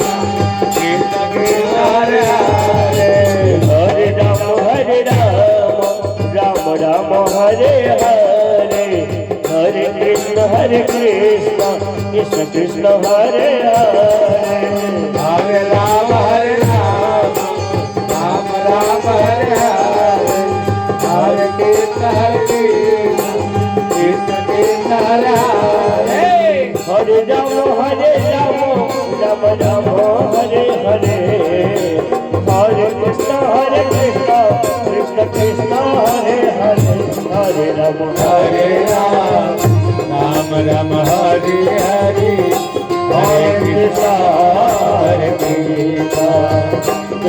Hare Hare. हरे राम हरे राम राम राम हरे हरे हरे कृष्ण हरे Krishna Krishna Krishna Hare Hare Hare Rama, Hare Rama, Rama Rama, Hare Hare. Hare Krishna, Hare Krishna, Krishna Krishna, Hare Hare. Hare हरे राम राम राम हरे हरे हरे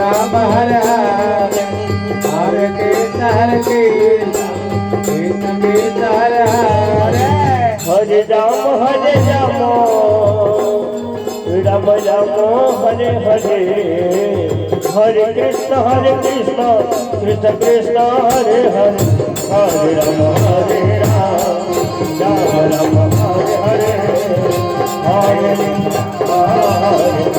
का हर के तहर के के तहरा हर राम हर राम हरे हरे हरे कृष्ण हरे कृष्ण कृष्ण कृष्ण हरे हरे हरे राम हरे राम राम राम हरे हरे हरे हरे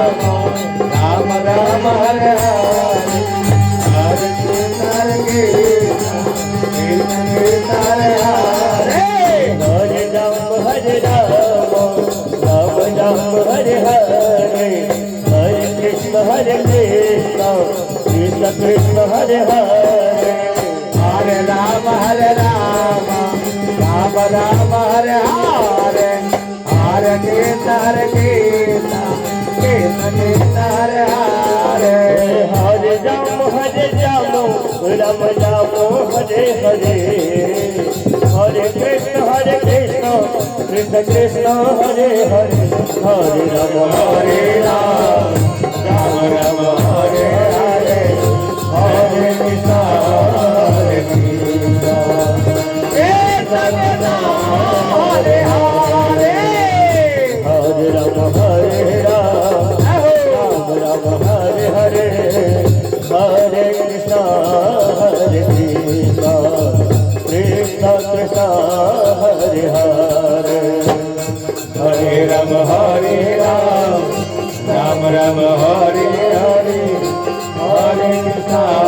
कृष्ण हरे हरे हरे राम हरे राम राम राम हरे हरे हरे के तार के कृष्ण हरे हरे हरे जम हरे जम राम राम हरे हरे हरे कृष्ण हरे कृष्ण कृष्ण कृष्ण हरे हरे हरे राम हरे Ram Ram Hare Hare Hare Krishna